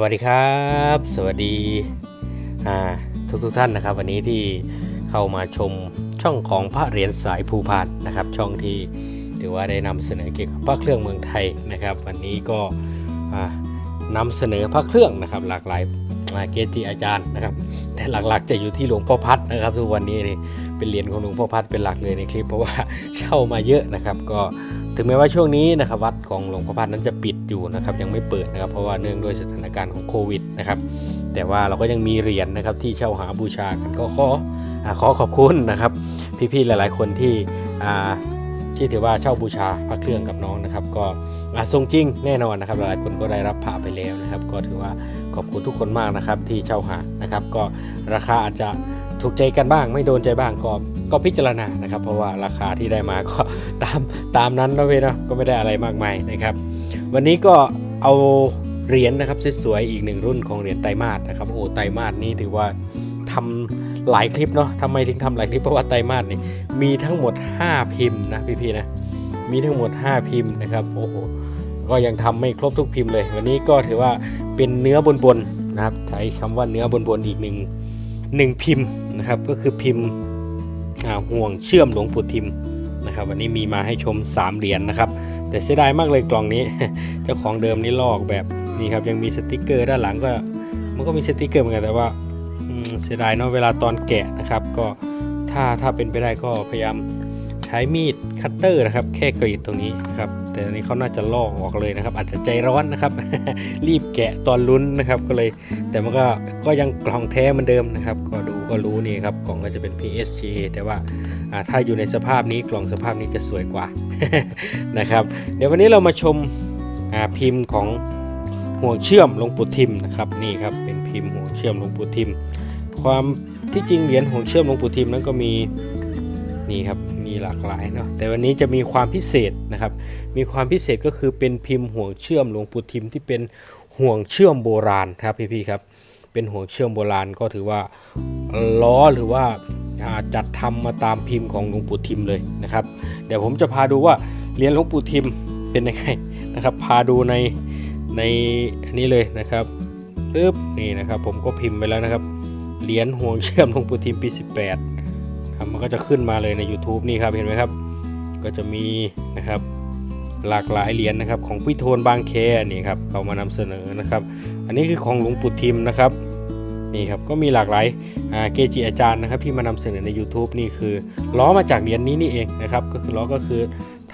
สวัสดีครับ สวัสดีทุกทุกท่านนะครับ วันนี้ที่เข้ามาชมช่องของพระเหรียญสายภูพานนะครับ ช่องที่ถือว่าได้นำเสนอเกี่ยวกับพระเครื่องเมืองไทยนะครับ วันนี้ก็อ่านำเสนอพระเครื่องนะครับ หลากหลายเกจิอาจารย์นะครับ แต่หลักๆจะอยู่ที่หลวงพ่อพัดนะครับ ทุกวันนี้นี่เป็นเหรียญของหลวงพ่อพัดเป็นหลักเลยในคลิปเพราะว่าเช่ามาเยอะนะครับ ก็ ถึงแม้ว่าช่วงนี้นะครับวัดของหลวงพ่อพัดนั้นจะปิดอยู่นะครับยังไม่เปิดนะครับ เพราะว่าเนื่องด้วยสถานการณ์ของโควิดนะครับแต่ว่าเราก็ยังมีเหรียญนะครับที่เช่าหาบูชากันก็ขออขอขอบคุณนะครับ พี่ๆหลาย ๆ คนที่ที่ถือว่าเช่าบูชาพระเครื่องกับน้องนะครับ ก็ทรงจริงแน่นอนนะครับ หลายๆคนก็ได้รับพระไปแล้วนะครับ ก็ถือว่าขอบคุณทุกคนมากนะครับที่เช่าหานะครับ ก็ราคาอาจจะ ถูกใจกันบ้างไม่โดนใจบ้างก็ก็พิจารณานะครับ เพราะว่าราคาที่ได้มาก็ตามตามนั้นนะเว้ยเนะก็ไม่ได้อะไรมากมายนะครับ วันนี้ก็เอาเหรียญนะครับสวยๆอีกหนึ่งรุ่นของเหรียญไตรมาสนะครับโอ้ไตรมาสนี้ถือว่าทำหลายคลิปเนาะทำไมถึงทำหลายคลิปเพราะว่าไตรมาสนี่มีทั้งหมด 5 พิมพ์นะพี่ๆนะมีทั้งหมด 5 พิมพ์นะครับโอ้โหก็ยังทำไม่ครบทุกพิมพ์เลย วันนี้ก็ถือว่าเป็นเนื้อบนๆนะครับใช้คำว่าเนื้อบนๆอีกหนึ่ง หนึ่งพิมพ์นะครับก็คือพิมพ์ห่วงเชื่อมหลวงปู่ทิมนะครับวันนี้มีมาให้ชม 3 เหรียญนะครับ แต่เสียดายมากเลยกล่องนี้ เจ้าของเดิมนี่ลอกแบบนี่ครับยังมีสติกเกอร์ด้านหลังก็มันก็มีสติกเกอร์เหมือนกันแต่ว่าเสียดายเนาะเวลาตอนแกะนะครับ ก็ถ้าถ้าเป็นไปได้ก็พยายาม ใช้มีดคัตเตอร์นะครับ แค่กรีดตรงนี้ครับแต่อันนี้เขาน่าจะลอกออกเลยนะครับ อาจจะใจร้อนนะครับ รีบแกะตอนลุ้นนะครับก็เลย แต่มันก็ก็ยังกล่องแท้เหมือนเดิมนะครับ ก็ดูก็รู้นี่ครับกล่องก็จะเป็น PSCA แต่ว่าถ้าอยู่ในสภาพนี้กล่องสภาพนี้จะสวยกว่านะครับ เดี๋ยววันนี้เรามาชมาพิมพ์ของห่วงเชื่อมหลวงปู่ทิมนะครับนี่ครับเป็นพิมพ์ห่วงเชื่อมหลวงปู่ทิม ความที่จริงเหรียญห่วงเชื่อมหลวงปู่ทิมนั้นก็มีนี่ครับ มีหลากหลายเนาะแต่วันนี้จะมีความพิเศษนะครับ มีความพิเศษก็คือเป็นพิมพ์ห่วงเชื่อมหลวงปู่ทิมที่เป็นห่วงเชื่อมโบราณครับพี่ๆครับ เป็นห่วงเชื่อมโบราณก็ถือว่าล้อหรือว่าาจัดทำมาตามพิมพ์ของหลวงปู่ทิมเลยนะครับ เดี๋ยวผมจะพาดูว่าเหรียญหลวงปู่ทิมเป็นยังไงนะครับ พาดูในในอันนี้เลยนะครับปึ๊บนี่นะครับ ผมก็พิมพ์ไปแล้วนะครับเหรียญห่วงเชื่อมหลวงปู่ทิมปี 18 ครับมันก็จะขึ้นมาเลยใน YouTube นี่ครับเห็นไหมครับ ก็จะมีนะครับหลากหลายเหรียญนะครับของพี่โทนบางแคนี่ครับเขามานำเสนอนะครับ อันนี้คือของหลวงปู่ทิมนะครับนี่ครับก็มีหลากหลายอาเกจิอาจารย์นะครับที่มานำเสนอใน YouTube นี่คือล้อมาจากเหรียญนี้นี่เองนะครับก็คือล้อก็คือ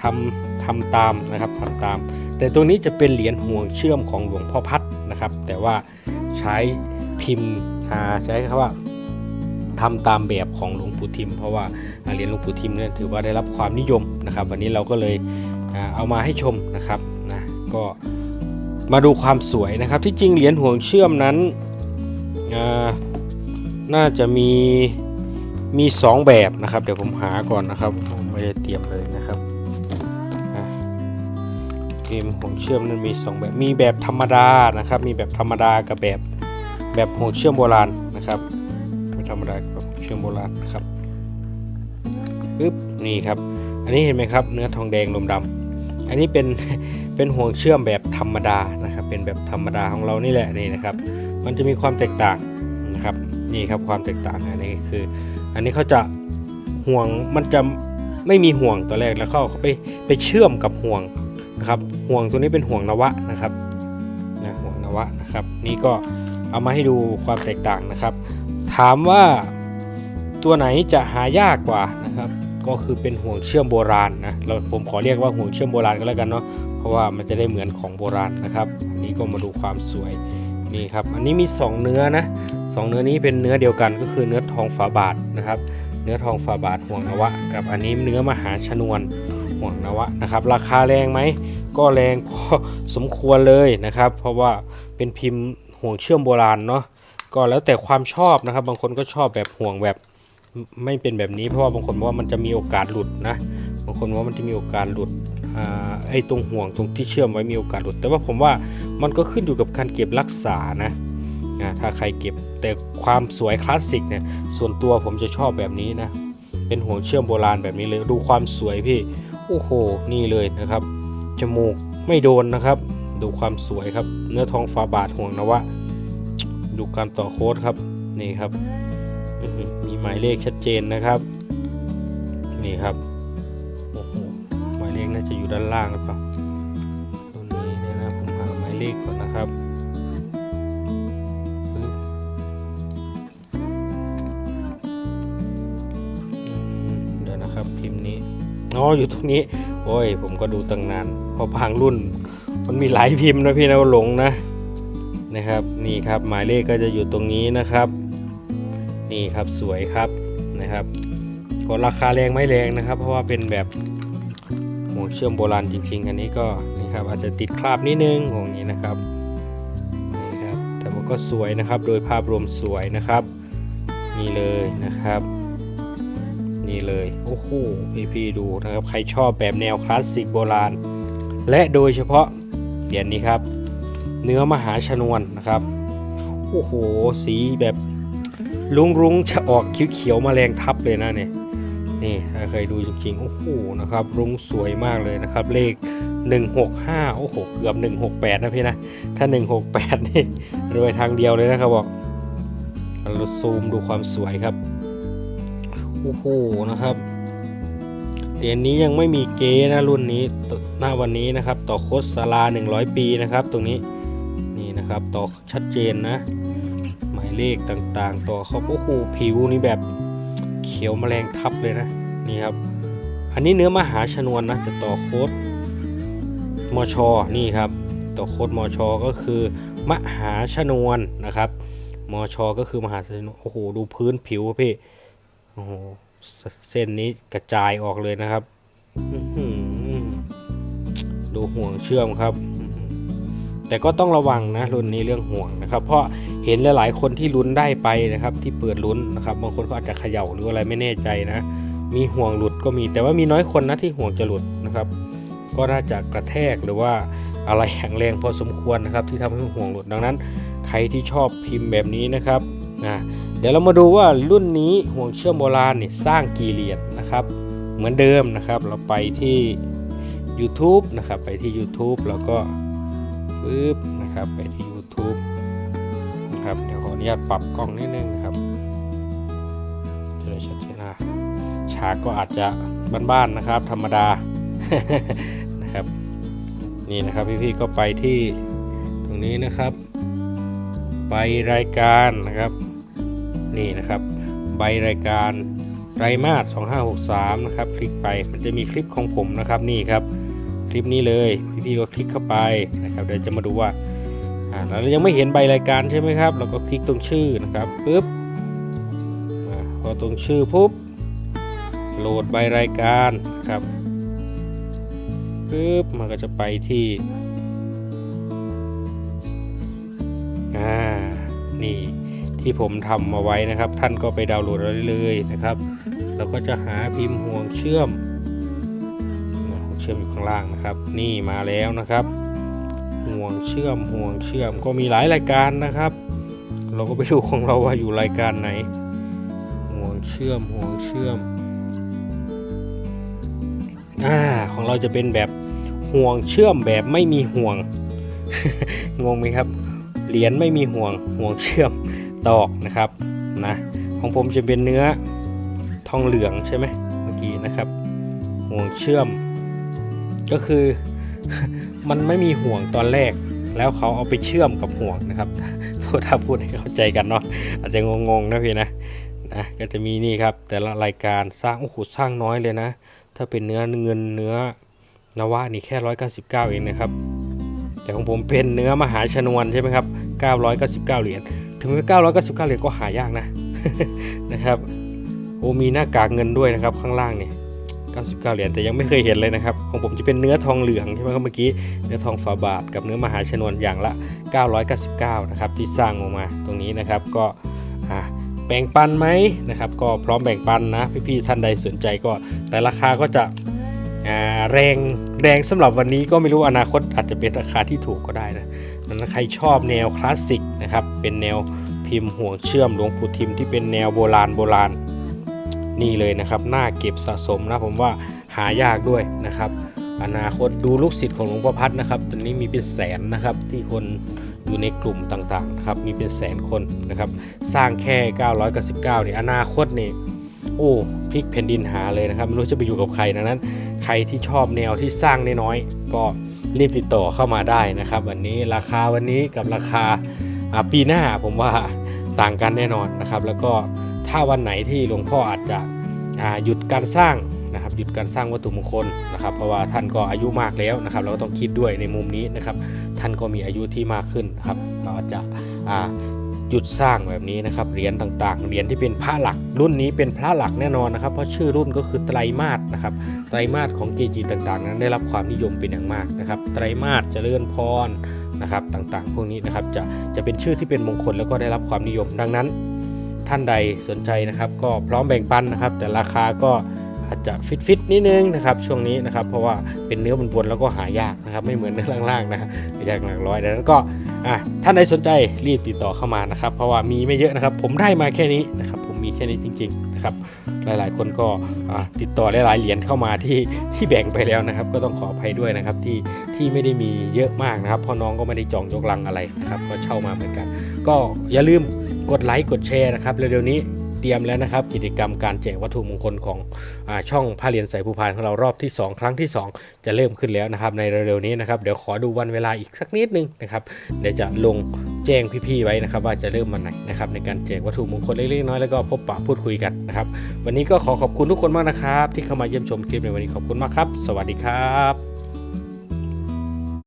ทำทำตามนะครับทำตาม แต่ตัวนี้จะเป็นเหรียญห่วงเชื่อมของหลวงพ่อพัดนะครับ แต่ว่าใช้พิมพ์อาใช้คำว่า ทำตามแบบของหลวงปู่ทิม เพราะว่าเหรียญหลวงปู่ทิมเนี่ยถือว่าได้รับความนิยมนะครับ วันนี้เราก็เลยเอามาให้ชมนะครับนะก็มาดูความสวยนะครับ ที่จริงเหรียญห่วงเชื่อมนั้นน่าจะมีมี 2 แบบนะครับ เดี๋ยวผมหาก่อนนะครับผมไม่ได้เตรียมเลยนะครับอะพิมห่วงเชื่อมนั้นมี 2 แบบมีแบบธรรมดานะครับ มีแบบธรรมดากับแบบแบบห่วงเชื่อมโบราณนะครับ ธรรมดากับเชื่อมโบราณครับปึ๊บนี่ครับ อันนี้เห็นไหมครับ เนื้อทองแดงลมดำอันนี้เป็นเป็นห่วงเชื่อมแบบธรรมดานะครับ เป็นแบบธรรมดาของเรานี่แหละนี่นะครับ มันจะมีความแตกต่างนะครับนี่ครับความแตกต่างอันนี้คือ อันนี้เขาจะห่วงมันจะไม่มีห่วงตัวแรกแล้วเขาเขาไปไปเชื่อมกับห่วงนะครับ ห่วงตัวนี้เป็นห่วงนวะนะครับนะห่วงนวะนะครับ นี่ก็เอามาให้ดูความแตกต่างนะครับ ถามว่าตัวไหนจะหายากกว่านะครับ ก็คือเป็นห่วงเชื่อมโบราณนะเราผมขอเรียกว่าห่วงเชื่อมโบราณก็แล้วกันเนาะเพราะว่ามันจะได้เหมือนของโบราณนะครับอันนี้ก็มาดูความสวยนี่ครับอันนี้มี 2 เนื้อนะสองเนื้อนี้เป็นเนื้อเดียวกันก็คือเนื้อทองฝาบาทนะครับ เนื้อทองฝาบาทห่วงนวะ กับอันนี้เนื้อมหาชนวนห่วงนวะนะครับ ราคาแรงไหมก็แรงพอสมควรเลยนะครับ เพราะว่าเป็นพิมพ์ห่วงเชื่อมโบราณเนาะ ก็แล้วแต่ความชอบนะครับ บางคนก็ชอบแบบห่วงแบบไม่เป็นแบบนี้ เพราะว่าบางคนบอกว่ามันจะมีโอกาสหลุดนะบางคนว่ามันจะมีโอกาสหลุดอไอ้ตรงห่วงตรงที่เชื่อมไว้มีโอกาสหลุด แต่ว่าผมว่ามันก็ขึ้นอยู่กับการเก็บรักษานะถ้าใครเก็บแต่ความสวยคลาสสิกเนี่ยส่วนตัวผมจะชอบแบบนี้นะเป็นห่วงเชื่อมโบราณแบบนี้เลยดูความสวยพี่โอ้โหนี่เลยนะครับจมูกไม่โดนนะครับ ดูความสวยครับ เนื้อทองฝาบาทห่วงนะวะ ดูการต่อโค้ดครับนี่ครับมีหมายเลขชัดเจนนะครับ นี่ครับโอ้โหหมายเลขน่าจะอยู่ด้านล่างหรือเปล่าตัวนี้เนี่ยนะผมหาหมายเลขก่อนนะครับเดี๋ยวนะครับพิมพ์นี้อ๋ออยู่ตรงนี้โอ้ยผมก็ดูตั้งนานพอบางรุ่น มันมีหลายพิมพ์นะพี่นะหลงนะ นะครับนี่ครับหมายเลขก็จะอยู่ตรงนี้นะครับนี่ครับสวยครับนะครับก็ราคาแรงไม่แรงนะครับ เพราะว่าเป็นแบบห่วงเชื่อมโบราณจริงๆอันนี้ก็นี่ครับอาจจะติดคราบนิดนึงของนี้นะครับนี่ครับแต่ว่าก็สวยนะครับโดยภาพรวมสวยนะครับนี่เลยนะครับนี่เลยโอ้โหพี่ๆดูนะครับใครชอบแบบแนวคลาสสิกโบราณ และโดยเฉพาะเหรียญนี้ครับ เนื้อมหาชนวนนะครับ โอ้โห สีแบบรุ้งรุ้งๆจะออกเขียวๆแมลงทับเลยนะเนี่ยนี่ถ้าเคยดูจริงๆ โอ้โหนะครับรุ้งสวยมากเลยนะครับ เลข 165 โอ้โห เกือบ 168 นะพี่นะ ถ้า 168 นี่รวยทางเดียวเลยนะครับบอกเราซูมดูความสวยครับ โอ้โหนะครับเหรียญนี้ยังไม่มีเกนะรุ่นนี้หน้าวันนี้นะครับ ต่อโคสซาลา 100 ปีนะครับ ตรงนี้ นะครับ ต่อชัดเจนนะ หมายเลขต่างๆ ต่อเขาโอ้โหผิวนี่แบบเขียวแมลงทับเลยนะนี่ครับ อันนี้เนื้อมหาชนวนนะจะต่อโค้ดมชนี่ครับ ต่อโค้ดมชก็คือ มหาชนวนนะครับมชก็คือมหาชนวนโอ้โหดูพื้นผิวพี่โอ้โหเส้นนี้กระจายออกเลยนะครับดูห่วงเชื่อมครับ แต่ก็ต้องระวังนะรุ่นนี้เรื่องห่วงนะครับ เพราะเห็นหลายๆคนที่ลุ้นได้ไปนะครับ ที่เปิดลุ้นนะครับบางคนก็อาจจะเขย่าหรืออะไรไม่แน่ใจนะ มีห่วงหลุดก็มี แต่ว่ามีน้อยคนนะที่ห่วงจะหลุดนะครับ ก็น่าจะกระแทกหรือว่าอะไรแข็งแรงพอสมควรนะครับ ที่ทำให้ห่วงหลุดดังนั้น ใครที่ชอบพิมพ์แบบนี้นะครับอ่าเดี๋ยวเรามาดูว่ารุ่นนี้ห่วงเชื่อมโบราณนี่สร้างกี่เหรียญนะครับ เหมือนเดิมนะครับ เราไปที่ YouTube นะครับไปที่ YouTube แล้วก็ ปึ๊บนะครับไปที่ YouTube นะครับเดี๋ยวขออนุญาตปรับกล้องนิดนึงนะครับจะได้ชัดเจนนะฉากก็อาจจะบ้านๆนะครับ ธรรมดานะครับนี่นะครับพี่ๆก็ไปที่ตรงนี้นะครับใบรายการนะครับ นี่นะครับ ใบรายการไตรมาส2563 นะครับ คลิกไปมันจะมีคลิปของผมนะครับนี่ครับ ลิปนี้เลย พี่ๆก็คลิกเข้าไปนะครับเดี๋ยวจะมาดูว่าอ่าเรายังไม่เห็นใบรายการใช่ไหมครับ เราก็คลิกตรงชื่อนะครับปุ๊บอพอตรงชื่อปุ๊บโหลดใบรายการครับปุ๊บมันก็จะไปที่อ่านี่ที่ผมทำมาไว้นะครับ ท่านก็ไปดาวน์โหลดได้เลยนะครับแล้วก็จะหาพิมพ์ห่วงเชื่อม ชื่อมอยู่ข้างล่างนะครับ นี่มาแล้วนะครับ ห่วงเชื่อมห่วงเชื่อมก็มีหลายรายการนะครับ เราก็ไปดูของเราว่าอยู่รายการไหน ห่วงเชื่อมห่วงเชื่อมอ่าของเราจะเป็นแบบห่วงเชื่อมแบบไม่มีห่วง งงไหมครับ เหรียญไม่มีห่วงห่วงเชื่อมตอกนะครับนะของผมจะเป็นเนื้อทองเหลืองใช่ไหมเมื่อกี้นะครับ ห่วงเชื่อม ก็คือมันไม่มีห่วงตอนแรก แล้วเขาเอาไปเชื่อมกับห่วงนะครับพูดถ้าพูดให้เข้าใจกันเนาะอาจจะงงๆนะพี่นะนะก็จะมีนี่ครับ แต่ละรายการสร้างโอ้โหสร้างน้อยเลยนะ ถ้าเป็นเนื้อเงินเนื้อนวะนี่แค่ 199 เองนะครับ แต่ของผมเป็นเนื้อมหาชนวนใช่ไหมครับ 999 เหรียญถึงแม้999 เหรียญก็หายากนะนะครับโอ้มีหน้ากากเงินด้วยนะครับข้างล่างเนี่ย 99 เหรียญแต่ยังไม่เคยเห็นเลยนะครับ ของผมจะเป็นเนื้อทองเหลืองใช่ไหมครับเมื่อกี้เนื้อทองฝาบาทกับเนื้อมหาชนวนอย่างละ 999 นะครับที่สร้างออกมาตรงนี้นะครับก็อ่าแบ่งปันไหมนะครับ ก็พร้อมแบ่งปันนะพี่ๆท่านใดสนใจก็ แต่ราคาก็จะแรงแรงสำหรับวันนี้ก็ไม่รู้อนาคตอาจจะเป็นราคาที่ถูกก็ได้นะนั้นใครชอบแนวคลาสสิกนะครับเป็นแนวพิมพ์ห่วงเชื่อมหลวงปู่ทิมที่เป็นแนวโบราณโบราณ นี่เลยนะครับน่าเก็บสะสมนะผมว่าหายากด้วยนะครับ อนาคตดูลูกศิษย์ของหลวงพ่อพัดนะครับตอนนี้มีเป็นแสนนะครับที่คนอยู่ในกลุ่มต่างๆครับมีเป็นแสนคนนะครับ สร้างแค่ 999เนี่ยอนาคตนี่โอ้พลิกแผ่นดินหาเลยนะครับไม่รู้จะไปอยู่กับใครดังนั้น ใครที่ชอบแนวที่สร้างน้อยๆก็รีบติดต่อเข้ามาได้นะครับ วันนี้ราคาวันนี้กับราคาปีหน้าผมว่าต่างกันแน่นอนนะครับ แล้วก็ ถ้าวันไหนที่หลวงพ่ออาจจะหยุดการสร้างนะครับหยุดการสร้างวัตถุมงคลนะครับ เพราะว่าท่านก็อายุมากแล้วนะครับ เราก็ต้องคิดด้วยในมุมนี้นะครับ ท่านก็มีอายุที่มากขึ้นครับเราจะหยุดสร้างแบบนี้นะครับเหรียญต่างๆเหรียญที่เป็นพระหลัก รุ่นนี้เป็นพระหลักแน่นอนนะครับ เพราะชื่อรุ่นก็คือไตรมาสนะครับไตรมาสของเกจิต่างๆ นั้นได้รับความนิยมเป็นอย่างมากนะครับ ไตรมาสเจริญพรนะครับ ต่างๆ พวกนี้นะครับจะจะเป็นชื่อที่เป็นมงคลแล้วก็ได้รับความนิยมดังนั้น ท่านใดสนใจนะครับ ก็พร้อมแบ่งปันนะครับ แต่ราคาก็อาจจะฟิตฟิตๆนิดนึงนะครับช่วงนี้นะครับเพราะว่าเป็นเนื้อบนๆแล้วก็หายากนะครับไม่เหมือนเนื้อล่างๆนะยากหลักร้อยดังนั้นก็ท่านใดสนใจรีบติดต่อเข้ามานะครับ เพราะว่ามีไม่เยอะนะครับ ผมได้มาแค่นี้นะครับ ผมมีแค่นี้จริง ๆนะครับ หลายๆ คนก็ติดต่อหลายๆเหรียญเข้ามาที่ที่แบ่งไปแล้วนะครับ ก็ต้องขออภัยด้วยนะครับที่ที่ไม่ได้มีเยอะมากนะครับเพราะน้องก็ไม่ได้จองยกลังอะไรนะครับก็เช่ามาเหมือนกัน ก็อย่าลืม กดไลค์กดแชร์นะครับเร็วๆนี้เตรียมแล้วนะครับ กิจกรรมการแจกวัตถุมงคลของอช่องพระเรียญใส่ภูพานของเรารอบที่ 2 ครั้งที่ 2 จะเริ่มขึ้นแล้วนะครับ ในเร็วๆนี้นะครับเดี๋ยวขอดูวันเวลาอีกสักนิดนึงนะครับเดี๋ยวจะลงแจ้งพี่ๆไว้นะครับ ว่าจะเริ่มวันไหนนะครับในการแจกวัตถุมงคลเล็กๆน้อยๆแล้วก็พบปะพูดคุยกันนะครับวันนี้ก็ขอขอบคุณทุกคนมากนะครับ ที่เข้ามาเยี่ยมชมคลิปในวันนี้ขอบคุณมากครับ สวัสดีครับ